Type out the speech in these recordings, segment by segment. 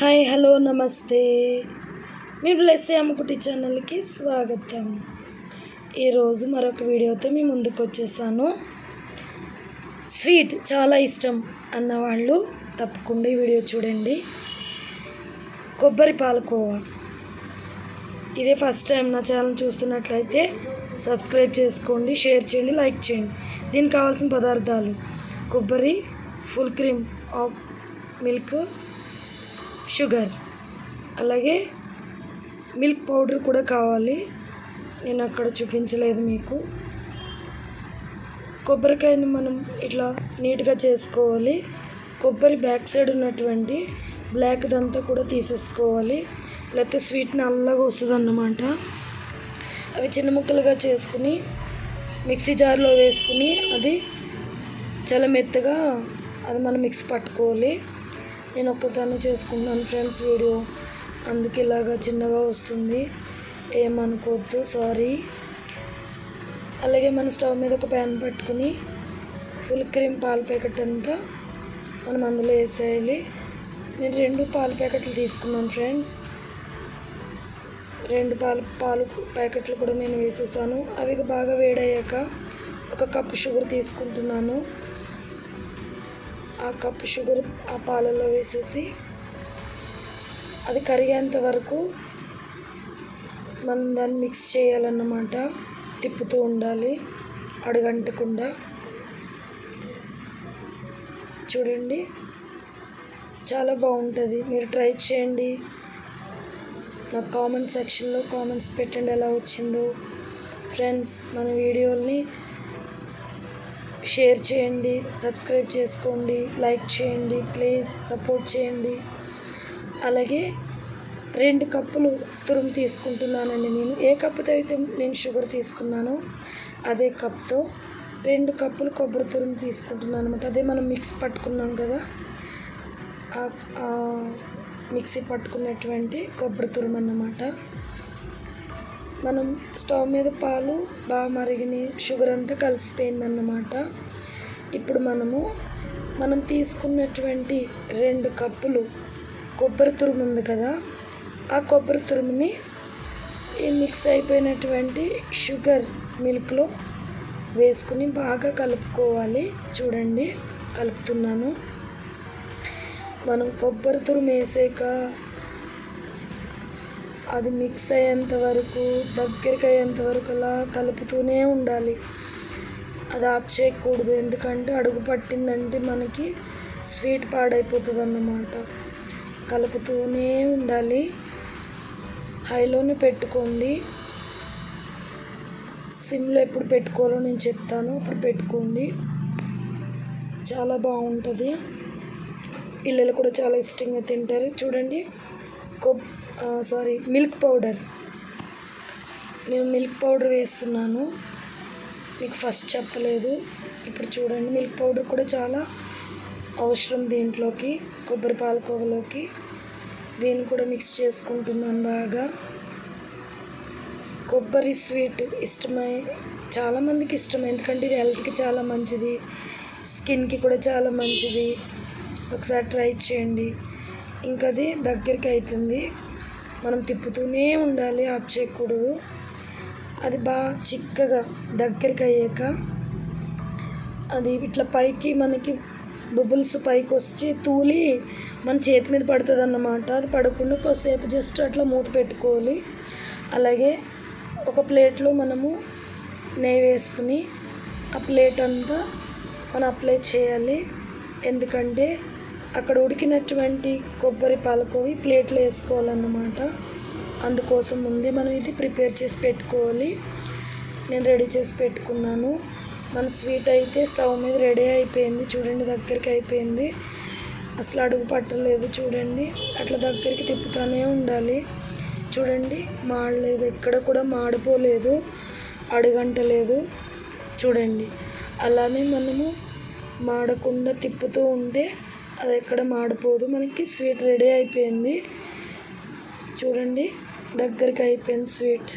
Hi hello నమస్తే. మీ bless అమ్మకుటి ఛానల్కి స్వాగతం. ఈరోజు మరొక వీడియోతో మీ ముందుకు వచ్చేసాను. స్వీట్ చాలా ఇష్టం అన్నవాళ్ళు తప్పకుండా ఈ వీడియో చూడండి. కొబ్బరి పాలకోవా. ఇదే ఫస్ట్ టైం నా ఛానల్ చూస్తున్నట్లయితే సబ్స్క్రైబ్ చేసుకోండి షేర్ చేయండి లైక్ చేయండి. దీనికి కావాల్సిన పదార్థాలు. కొబ్బరి full cream of milk sugar. అలాగే మిల్క్ పౌడర్ కూడా కావాలి. నేను అక్కడ చూపించలేదు మీకు. కొబ్బరికాయని మనం ఇట్లా నీట్గా చేసుకోవాలి. కొబ్బరి బ్యాక్ సైడ్ ఉన్నటువంటి బ్లాక్ దంతా కూడా తీసేసుకోవాలి. లేకపోతే స్వీట్ నల్లగా వస్తుంది అన్నమాట అవి చిన్న ముక్కలుగా చేసుకుని మిక్సీ జార్లో వేసుకుని అది చాలా మెత్తగా అది మనం మిక్స్ పట్టుకోవాలి. నేను ఒక్కదాన్ని చేసుకుంటున్నాను ఫ్రెండ్స్ వీడియో. అందుకే ఇలాగా చిన్నగా వస్తుంది. ఏమనుకోవద్దు సారీ. అలాగే మన స్టవ్ మీద ఒక ప్యాన్ పెట్టుకుని ఫుల్ క్రీమ్ పాల ప్యాకెట్ అంతా మనం అందులో వేసేయాలి. నేను రెండు పాల ప్యాకెట్లు తీసుకున్నాను ఫ్రెండ్స్. రెండు పాల పాలు ప్యాకెట్లు కూడా నేను వేసేసాను. అవి బాగా వేడయ్యాక ఒక కప్పు షుగర్ తీసుకుంటున్నాను. ఆ కప్పు షుగర్ ఆ పాలలో వేసేసి అది కరిగేంత వరకు మనం దాన్ని మిక్స్ చేయాలన్నమాట. తిప్పుతూ ఉండాలి. అడుగంటకుండా. చూడండి. చాలా బాగుంటుంది. మీరు ట్రై చేయండి. నా కామెంట్ సెక్షన్లో కామెంట్స్ పెట్టండి ఎలా వచ్చిందో. ఫ్రెండ్స్ మన వీడియోల్ని షేర్ చేయండి సబ్స్క్రైబ్ చేసుకోండి లైక్ చేయండి ప్లీజ్ సపోర్ట్ చేయండి. అలాగే రెండు కప్పులు తురుము తీసుకుంటున్నానండి నేను. ఏ కప్పుతో అయితే నేను షుగర్ తీసుకున్నానో అదే కప్తో రెండు కప్పులు కొబ్బరి తురుము తీసుకుంటున్నాను అనమాట అదే మనం మిక్స్ పట్టుకున్నాం కదా మిక్సీ పట్టుకున్నటువంటి కొబ్బరి తురుము అన్నమాట. మనం స్టవ్ మీద పాలు బాగా మరిగిన షుగర్ అంతా కలిసిపోయిందన్నమాట. ఇప్పుడు మనము మనం తీసుకున్నటువంటి రెండు కప్పులు కొబ్బరి తురుము ఉంది కదా ఆ కొబ్బరి తురుముని ఈ మిక్స్ అయిపోయినటువంటి షుగర్ మిల్క్లో వేసుకుని బాగా కలుపుకోవాలి. చూడండి కలుపుతున్నాను. మనం కొబ్బరి తురుము వేసాక అది మిక్స్ అయ్యేంత వరకు దగ్గరికి అయ్యేంత వరకు అలా కలుపుతూనే ఉండాలి. అది ఆఫ్ చేయకూడదు. ఎందుకంటే అడుగు పట్టిందంటే మనకి స్వీట్ పాడైపోతుంది అన్నమాట కలుపుతూనే ఉండాలి. హైలోనే పెట్టుకోండి. సిమ్లో ఎప్పుడు పెట్టుకోవాలో నేను చెప్తాను. అప్పుడు పెట్టుకోండి. చాలా బాగుంటుంది. పిల్లలు కూడా చాలా ఇష్టంగా తింటారు. చూడండి. కొబ్ సారీ మిల్క్ పౌడర్ నేను మిల్క్ పౌడర్ వేస్తున్నాను. మీకు ఫస్ట్ చెప్పలేదు. ఇప్పుడు చూడండి మిల్క్ పౌడర్ కూడా చాలా అవసరం దీంట్లోకి కొబ్బరి పాలకోవలోకి దీన్ని కూడా మిక్స్ చేసుకుంటున్నాను బాగా. కొబ్బరి స్వీట్ ఇష్టమై చాలామందికి ఇష్టం. ఎందుకంటే ఇది హెల్త్కి చాలా మంచిది. స్కిన్కి కూడా చాలా మంచిది. ఒకసారి ట్రై చేయండి. ఇంకా అది దగ్గరికి అవుతుంది మనం తిప్పుతూనే ఉండాలి ఆఫ్ చేయకూడదు అది బాగా చిక్కగా దగ్గరికి అయ్యాక అది ఇట్లా పైకి మనకి బుబుల్స్ పైకి వచ్చి తూలి మన చేతి మీద పడుతుంది అన్నమాట అది పడకుండా కొద్దిసేపు జస్ట్ అట్లా మూత పెట్టుకోవాలి. అలాగే ఒక ప్లేట్లో మనము నెయ్యి వేసుకుని ఆ ప్లేట్ అంతా మనం అప్లై చేయాలి. ఎందుకంటే అక్కడ ఉడికినటువంటి కొబ్బరి పాలకోవి ప్లేట్లో వేసుకోవాలన్నమాట. అందుకోసం ముందే మనం ఇది ప్రిపేర్ చేసి పెట్టుకోవాలి. నేను రెడీ చేసి పెట్టుకున్నాను. మన స్వీట్ అయితే స్టవ్ మీద రెడీ అయిపోయింది. చూడండి దగ్గరికి అయిపోయింది. అసలు అడుగు పట్టలేదు చూడండి. అట్లా దగ్గరికి తిప్పుతూనే ఉండాలి. చూడండి మాడలేదు. ఎక్కడ కూడా మాడిపోలేదు. అడుగంటలేదు. చూడండి. అలానే మనము మాడకుండా తిప్పుతూ ఉంటే అది ఎక్కడ మాడిపోదు. మనకి స్వీట్ రెడీ అయిపోయింది. చూడండి దగ్గరికి అయిపోయింది స్వీట్.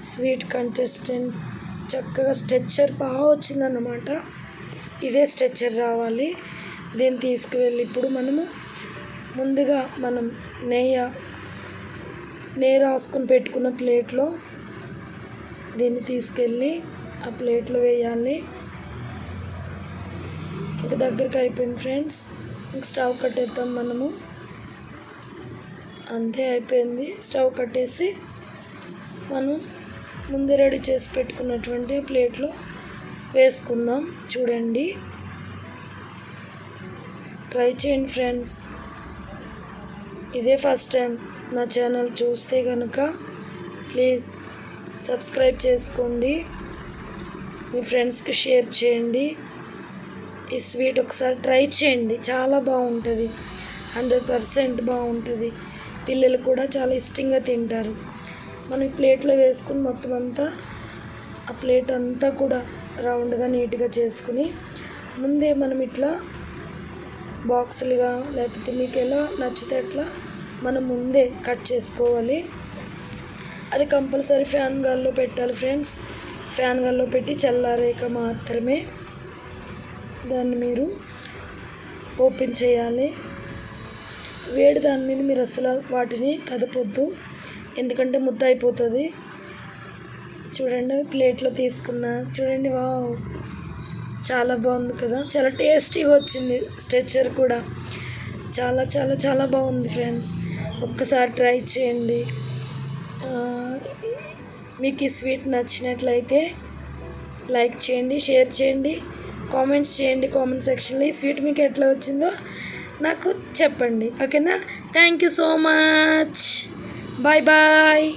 Sweet contestant. చక్కగా స్ట్రెచ్చర్ బాగా వచ్చిందన్నమాట. ఇదే స్ట్రెచ్చర్ రావాలి. దీన్ని తీసుకువెళ్ళి ఇప్పుడు మనము ముందుగా మనం నెయ్యి నెయ్యి రాసుకొని పెట్టుకున్న ప్లేట్లో దీన్ని తీసుకెళ్ళి ఆ ప్లేట్లో వేయాలి. ఇంక దగ్గరికి అయిపోయింది ఫ్రెండ్స్. ఇంక స్టవ్ కట్టేద్దాం మనము. అంతే అయిపోయింది. స్టవ్ కట్టేసి మనం ముందు రెడీ చేసి పెట్టుకున్నటువంటి ప్లేట్లో వేసుకుందాం. చూడండి. ట్రై చేయండి ఫ్రెండ్స్. ఇదే ఫస్ట్ టైం నా ఛానల్ చూస్తే కనుక ప్లీజ్ సబ్స్క్రైబ్ చేసుకోండి. మీ ఫ్రెండ్స్కి షేర్ చేయండి. ఈ స్వీట్ ఒకసారి ట్రై చేయండి. చాలా బాగుంటుంది. హండ్రెడ్ పర్సెంట్ బాగుంటుంది. పిల్లలు కూడా చాలా ఇష్టంగా తింటారు. మనం ప్లేట్లో వేసుకుని మొత్తం అంతా ఆ ప్లేట్ అంతా కూడా రౌండ్గా నీట్గా చేసుకుని ముందే మనం ఇట్లా బాక్సులుగా లేకపోతే మీకు ఎలా నచ్చితే అట్లా మనం ముందే కట్ చేసుకోవాలి. అది కంపల్సరీ ఫ్యాన్ గాల్లో పెట్టాలి ఫ్రెండ్స్. ఫ్యాన్ గాల్లో పెట్టి చల్లారేక మాత్రమే దాన్ని మీరు ఓపెన్ చేయాలి. వేడి దాని మీద మీరు అసలు వాటిని కదపొద్దు. ఎందుకంటే ముద్ద అయిపోతుంది. చూడండి ప్లేట్లో తీసుకున్నా చూడండి వావ్ చాలా బాగుంది కదా. చాలా టేస్టీగా వచ్చింది స్ట్రెచ్చర్ కూడా. చాలా చాలా చాలా బాగుంది ఫ్రెండ్స్. ఒక్కసారి ట్రై చేయండి. మీకు ఈ స్వీట్ నచ్చినట్లయితే లైక్ చేయండి షేర్ చేయండి. కామెంట్స్ చేయండి కామెంట్ సెక్షన్లో. ఈ స్వీట్ మీకు ఎట్లా వచ్చిందో నాకు చెప్పండి. ఓకేనా? Thank you so much bye bye